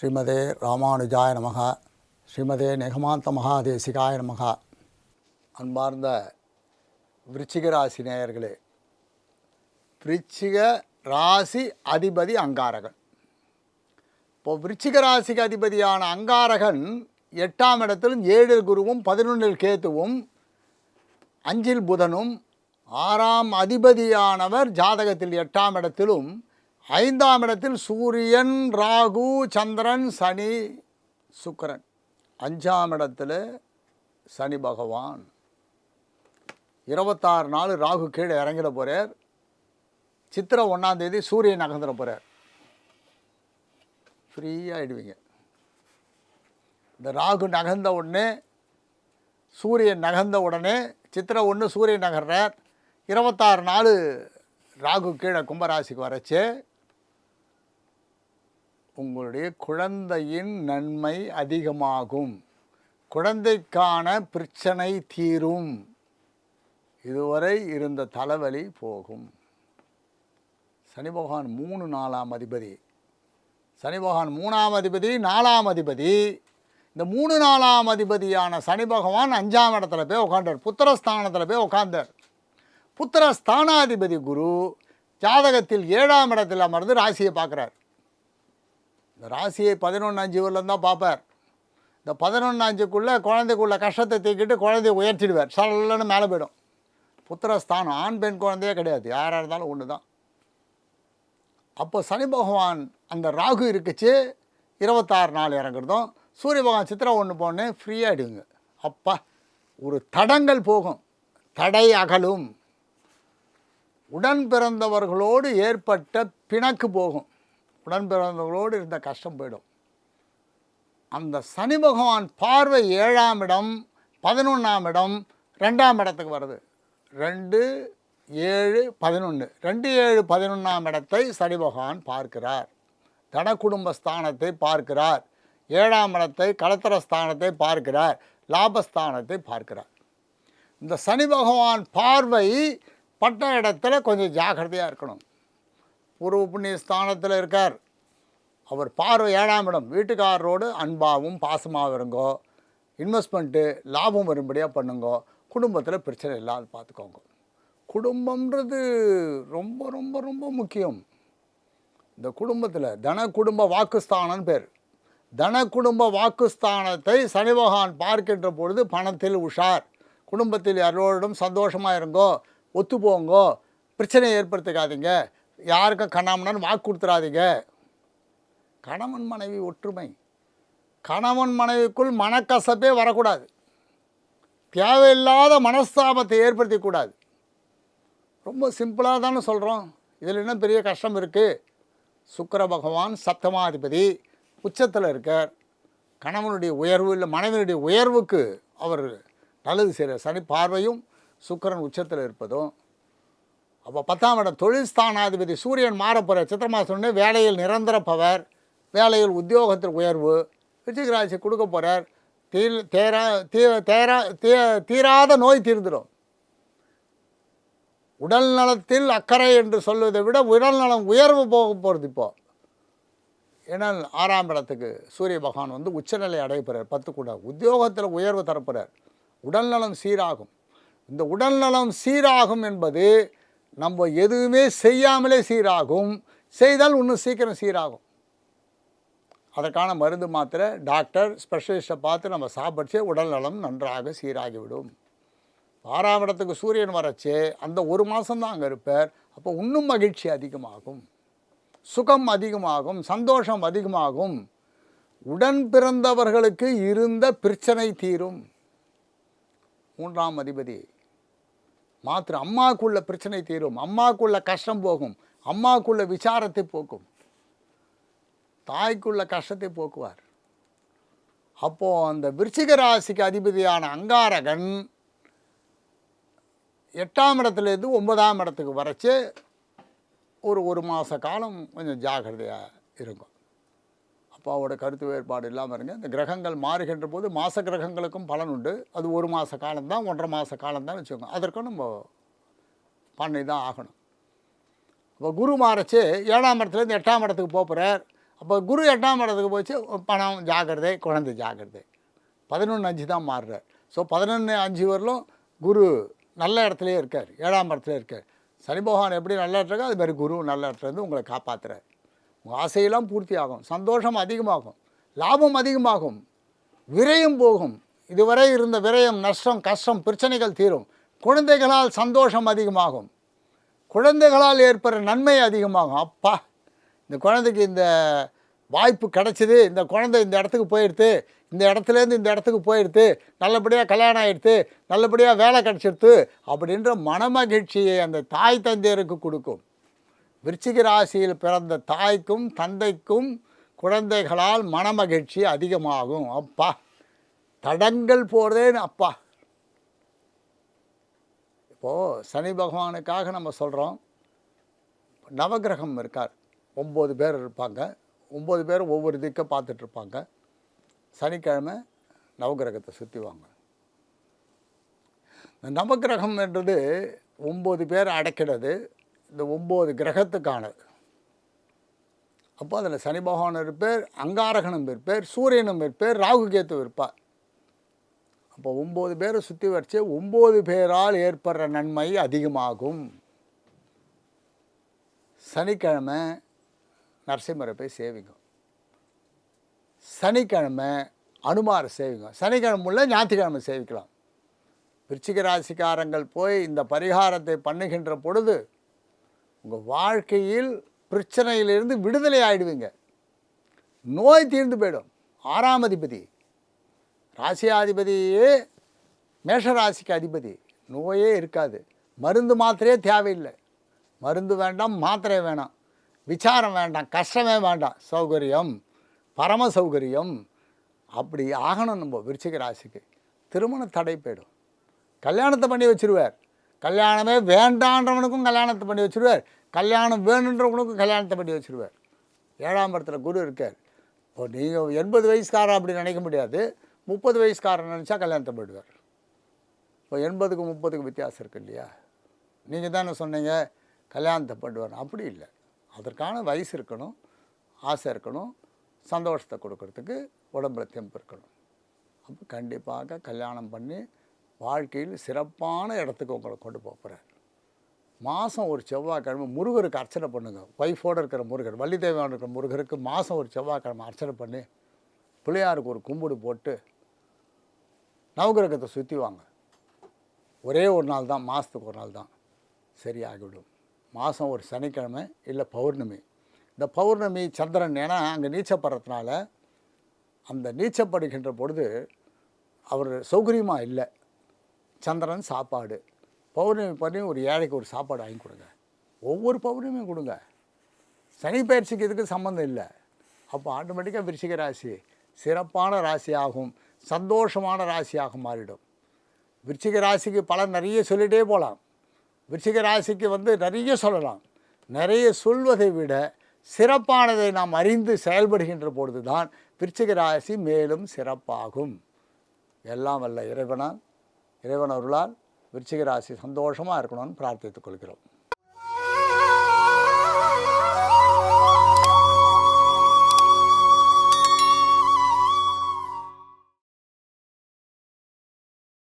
ஸ்ரீமதே ராமானுஜாய நமக ஸ்ரீமதே நெகமாந்த மகாதேசிகாய நமக. அன்பார்ந்த விருச்சிக ராசி நேயர்களே விருச்சிக ராசி அதிபதி அங்காரகன். இப்போ விருச்சிக ராசிக்கு அதிபதியான அங்காரகன் எட்டாம் இடத்திலும் ஏழில் குருவும் பதினொன்றில் கேத்துவும் அஞ்சில் புதனும் ஆறாம் அதிபதியானவர் ஜாதகத்தில் எட்டாம் இடத்திலும் ஐந்தாம் இடத்தில் சூரியன் ராகு சந்திரன் சனி சுக்கரன். அஞ்சாம் இடத்துல சனி பகவான். இருபத்தாறு நாள் ராகு கீழே இறங்கிட போகிறார் சித்திரை ஒன்றாந்தேதி சூரியன் நகர்ந்துட போகிறார் ஃப்ரீயாகிடுவீங்க இந்த ராகு நகர்ந்த உடனே சூரியன் நகர்ந்த உடனே சித்திரை ஒன்று சூரியன் நகர்றார். இருபத்தாறு நாள் ராகு கீழே கும்பராசிக்கு வரச்சு. உங்களுடைய குழந்தையின் நன்மை அதிகமாகும். குழந்தைக்கான பிரச்சனை தீரும். இதுவரை இருந்த தலைவலி போகும். சனி பகவான் மூணு நாலாம் அதிபதி. சனி பகவான் மூணாம் அதிபதி நாலாம் அதிபதி. இந்த மூணு நாலாம் அதிபதியான சனி பகவான் அஞ்சாம் இடத்துல போய் உட்காண்டார் புத்திரஸ்தானத்தில் போய் உட்காந்தார் புத்திரஸ்தானாதிபதி குரு ஜாதகத்தில் ஏழாம் இடத்தில் அமர்ந்து ராசியை பார்க்குறார். இந்த ராசியை பதினொன்று அஞ்சு தான் பார்ப்பார். இந்த பதினொன்றாஞ்சுக்குள்ளே குழந்தைக்குள்ள கஷ்டத்தை தூக்கிட்டு குழந்தைய உயர்த்திடுவார். சல்லன்னு மேலே போயிடும். புத்திரஸ்தானம் ஆண் பெண் குழந்தையே கிடையாது. யாராக இருந்தாலும் ஒன்று தான். அப்போ சனி பகவான் அந்த ராகு இருக்குச்சு. இருபத்தாறு நாள் இறங்குறதும் சூரிய பகவான் சித்திரை ஒன்று போனே ஃப்ரீயாகிடுங்க அப்பா ஒரு தடங்கள் போகும். தடை அகலும். உடன் பிறந்தவர்களோடு ஏற்பட்ட பிணக்கு போகும். உடன்பிறந்தவர்களோடு இருந்த கஷ்டம் போயிடும். அந்த சனி பகவான் பார்வை ஏழாம் இடம் பதினொன்றாம் இடம் ரெண்டாம் இடத்துக்கு வருது. ரெண்டு ஏழு பதினொன்று ரெண்டு ஏழு பதினொன்றாம் இடத்தை சனி பகவான் பார்க்கிறார். தன குடும்ப ஸ்தானத்தை பார்க்கிறார். ஏழாம் இடத்தை களத்திர ஸ்தானத்தை பார்க்கிறார். லாபஸ்தானத்தை பார்க்கிறார். இந்த சனி பகவான் பார்வை பட்ட இடத்துல கொஞ்சம் ஜாக்கிரதையாக இருக்கணும். பூர்வ புண்ணிய ஸ்தானத்தில் இருக்கார். அவர் பார்வை ஏழாம் இடம். வீட்டுக்காரரோடு அன்பாகவும் பாசமாகவும் இருங்கோ. இன்வெஸ்ட்மெண்ட்டு லாபம் வரும்படியாக பண்ணுங்கோ. குடும்பத்தில் பிரச்சனை இல்லாத பார்த்துக்கோங்க குடும்பம்ன்றது ரொம்ப ரொம்ப ரொம்ப முக்கியம். இந்த குடும்பத்தில் தன குடும்ப வாக்குஸ்தானம்னு பேர். தன குடும்ப வாக்குஸ்தானத்தை சனி பகவான் பார்க்கின்ற பொழுது பணத்தில் உஷார். குடும்பத்தில் யாரோடும் சந்தோஷமாக இருங்கோ. ஒத்து போங்கோ பிரச்சனையை ஏற்படுத்திக்காதீங்க. யாருக்கும் கண்ணாமண்ணு வாக்கு கொடுத்துறாதீங்க. கணவன் மனைவி ஒற்றுமை. கணவன் மனைவிக்குள் மனக்கசப்பே வரக்கூடாது. தேவையில்லாத மனஸ்தாபத்தை ஏற்படுத்திக்கூடாது. ரொம்ப சிம்பிளாக தானே சொல்கிறோம் இதில் என்ன பெரிய கஷ்டம் இருக்குது சுக்கர பகவான் சப்தமாதிபதி உச்சத்தில் இருக்கார். கணவனுடைய உயர்வு இல்லை மனைவியினுடைய உயர்வுக்கு அவர் நல்லது செய்கிறார் சனி பார்வையும் சுக்கிரன் உச்சத்தில் இருப்பதும் அப்போ பத்தாம் இடம் தொழில் ஸ்தானாதிபதி சூரியன் மாறப்போகிற சித்திரமா சொன்னே வேலையில் நிரந்தர பவர் வேலையில் உத்தியோகத்தில் உயர்வு விருச்சிக ராசி கொடுக்க போகிறார் தீ தேரா தீ தேரா தீ தீராத நோய் தீர்ந்துடும் உடல் நலத்தில் அக்கறை என்று சொல்வதை விட உடல் நலம் உயர்வு போக போகிறது இப்போது ஏன்னா ஆறாம் இடத்துக்கு சூரிய பகவான் வந்து உச்சநிலை அடைய பத்து கூட உத்தியோகத்தில் உயர்வு தரப்போகிறார் உடல்நலம் சீராகும். இந்த உடல்நலம் சீராகும் என்பது நம்ம எதுவுமே செய்யாமலே சீராகும். செய்தால் இன்னும் சீக்கிரம் சீராகும். அதற்கான மருந்து மாத்திரை டாக்டர் ஸ்பெஷலிஸ்ட்டை பார்த்து நம்ம சாப்பிடுச்சே உடல் நலம் நன்றாக சீராகிவிடும். ஆறாம் இடத்துக்கு சூரியன் வரச்சே அந்த ஒரு மாதம்தான் அங்கே இருப்பார். அப்போ இன்னும் மகிழ்ச்சி அதிகமாகும். சுகம் அதிகமாகும் சந்தோஷம் அதிகமாகும். உடன் பிறந்தவர்களுக்கு இருந்த பிரச்சனை தீரும். மூன்றாம் அதிபதி மாத்திரம் அம்மாவுக்குள்ள பிரச்சனை தீரும். அம்மாவுக்குள்ள கஷ்டம் போகும். அம்மாவுக்குள்ள விசாரத்தை போக்கும். தாய்க்குள்ள கஷ்டத்தை போக்குவார். அப்போது அந்த விருச்சிக ராசிக்கு அதிபதியான அங்காரகன் எட்டாம் இடத்துலேருந்து ஒன்பதாம் இடத்துக்கு வரைச்சு ஒரு ஒரு மாத காலம் கொஞ்சம் ஜாக்கிரதையாக இருக்கும் அப்பாவோட கருத்து வேறுபாடு இல்லாமல் இருங்க. இந்த கிரகங்கள் மாறுகின்ற போது மாத கிரகங்களுக்கும் பலன் உண்டு. அது ஒரு மாத காலம்தான் ஒன்றரை மாத காலம்தான் வச்சுக்கோங்க. அதற்கும் நம்ம பண்ணி தான் ஆகணும். இப்போ குரு மாறச்சு ஏழாம் இடத்துலேருந்து எட்டாம் இடத்துக்கு போக போகிறார் அப்போ குரு எட்டாம் இடத்துக்கு போச்சு பணம் ஜாக்கிரதை குழந்தை ஜாக்கிரதை பதினொன்று அஞ்சு தான் மாறுறார். ஸோ பதினொன்று அஞ்சு வரலும் குரு நல்ல இடத்துலையே இருக்கார் ஏழாம் இடத்துல இருக்கார். சனி பகவான் எப்படி நல்ல இடத்துல இருக்கோ அது மாதிரி குரு நல்ல இடத்துலேருந்து உங்களை காப்பாற்றுறார் உங்கள் ஆசையெல்லாம் பூர்த்தி ஆகும் சந்தோஷம் அதிகமாகும். லாபம் அதிகமாகும். விரையும் போகும். இதுவரை இருந்த விரயம் நஷ்டம் கஷ்டம் பிரச்சனைகள் தீரும். குழந்தைகளால் சந்தோஷம் அதிகமாகும். குழந்தைகளால் ஏற்படுற நன்மை அதிகமாகும். அப்பா இந்த குழந்தைக்கு இந்த வாய்ப்பு கிடைச்சிது. இந்த குழந்தை இந்த இடத்துக்கு போயிடுது இந்த இடத்துலேருந்து இந்த இடத்துக்கு போயிடுது நல்லபடியாக கல்யாணம் ஆயிடுது நல்லபடியாக வேலை கிடச்சிடுது அப்படின்ற மனமகிழ்ச்சியை அந்த தாய் தந்தையருக்கு கொடுக்கும். விருச்சிக ராசியில் பிறந்த தாய்க்கும் தந்தைக்கும் குழந்தைகளால் மனமகிழ்ச்சி அதிகமாகும். அப்பா தடங்கள் போகிறதேன்னு அப்பா. இப்போது சனி பகவானுக்காக நம்ம சொல்கிறோம் நவக்கிரகம் இருக்கார். ஒம்பது பேர் இருப்பாங்க. ஒம்பது பேர் ஒவ்வொரு திக்கை பார்த்துட்ருப்பாங்க சனிக்கிழமை நவக்கிரகத்தை சுற்றி வாங்க. இந்த நவக்கிரகம் என்றது ஒம்பது பேர் அடைக்கிறது. இந்த ஒம்பது கிரகத்துக்கானது. அப்போ அதில் சனி பகவான் இருப்பார் அங்காரகனும் இருப்பார் சூரியனும் இருப்பார் ராகு கேத்து இருப்பார். அப்போ ஒம்பது பேரை சுற்றி வச்சு ஒம்பது பேரால் ஏற்படுற நன்மை அதிகமாகும். சனிக்கிழமை நரசிம்மரை போய் சேவிக்கும். சனிக்கிழமை அனுமாரை சேவிக்கும். சனிக்கிழமை உள்ள ஞாயிற்றுக்கிழமை சேவிக்கலாம். விருச்சிக ராசிக்காரங்கள் போய் இந்த பரிகாரத்தை பண்ணுகின்ற பொழுது உங்கள் வாழ்க்கையில் பிரச்சனையிலிருந்து விடுதலை ஆகிடுவீங்க நோய் தீர்ந்து போயிடும். ஆறாம் அதிபதி. ராசியாதிபதியே மேஷராசிக்கு அதிபதி. நோயே இருக்காது. மருந்து மாத்திரையே தேவையில்லை. மருந்து வேண்டாம் மாத்திரை வேணாம். விசாரம் வேண்டாம் கஷ்டமே வேண்டாம். சௌகரியம் பரம சௌகரியம். அப்படி ஆகணும் நம்ம விருச்சிக ராசிக்கு. திருமண தடை போயிடும். கல்யாணத்தை பண்ணி வச்சிருவார். கல்யாணமே வேண்டான்றவனுக்கும் கல்யாணத்தை பண்ணி வச்சுருவார். கல்யாணம் வேணுன்றவனுக்கும் கல்யாணத்தை பண்ணி வச்சுருவார். ஏழாம் இடத்துல குரு இருக்கார். இப்போ நீங்கள் எண்பது வயசுக்காரன் அப்படி நினைக்க முடியாது. முப்பது வயசுக்காரன் நினச்சா கல்யாணத்தை போயிடுவார். இப்போ எண்பதுக்கு முப்பதுக்கு வித்தியாசம் இருக்கு இல்லையா? நீங்கள் தானே சொன்னீங்க கல்யாணத்தை பண்ணுவார். அப்படி இல்லை. அதற்கான வயசு இருக்கணும் ஆசை இருக்கணும் சந்தோஷத்தை கொடுக்கறதுக்கு உடம்புல தெம்பு இருக்கணும். அப்போ கண்டிப்பாக கல்யாணம் பண்ணி வாழ்க்கையில் சிறப்பான இடத்துக்கு உங்களை கொண்டு போகிறார் மாதம் ஒரு செவ்வாய்க்கிழமை முருகருக்கு அர்ச்சனை பண்ணுங்க. ஒய்ஃபோடு இருக்கிற முருகர் வள்ளிதேவியான இருக்கிற முருகருக்கு மாதம் ஒரு செவ்வாய்க்கிழமை அர்ச்சனை பண்ணி பிள்ளையாருக்கு ஒரு கும்பிடு போட்டு நவகிரகத்தை சுற்றி வாங்க. ஒரே ஒரு நாள் தான் மாதத்துக்கு ஒரு நாள் தான். சரியாகிவிடும் மாதம் ஒரு சனிக்கிழமை இல்லை பௌர்ணமி. இந்த பௌர்ணமி சந்திரன் ஏன்னா அங்கே நீச்சப்படுறதுனால அந்த நீச்சப்படுகின்ற பொழுது அவர் சௌகரியமாக இல்லை. சந்திரன் சாப்பாடு. பௌர்ணமி பண்ணி ஒரு ஏழைக்கு ஒரு சாப்பாடு வாங்கி கொடுங்க. ஒவ்வொரு பௌர்ணமியும் கொடுங்க. சனி பயிற்சிக்கு இதுக்கு சம்மந்தம் இல்லை. அப்போ ஆட்டோமேட்டிக்காக விருச்சிக ராசி சிறப்பான ராசியாகும். சந்தோஷமான ராசியாக மாறிடும். விருச்சிக ராசிக்கு பலன் நிறைய சொல்லிகிட்டே போகலாம். விருச்சிக ராசிக்கு வந்து நிறைய சொல்லலாம். நிறைய சொல்வதை விட சிறப்பானதை நாம் அறிந்து செயல்படுகின்ற பொழுது தான் விருச்சிக ராசி மேலும் சிறப்பாகும். எல்லாம் வல்ல இறைவனால். இறைவன் அருளால் விருச்சிக ராசி சந்தோஷமாக இருக்கணும்னு பிரார்த்தித்துக் கொள்கிறோம்.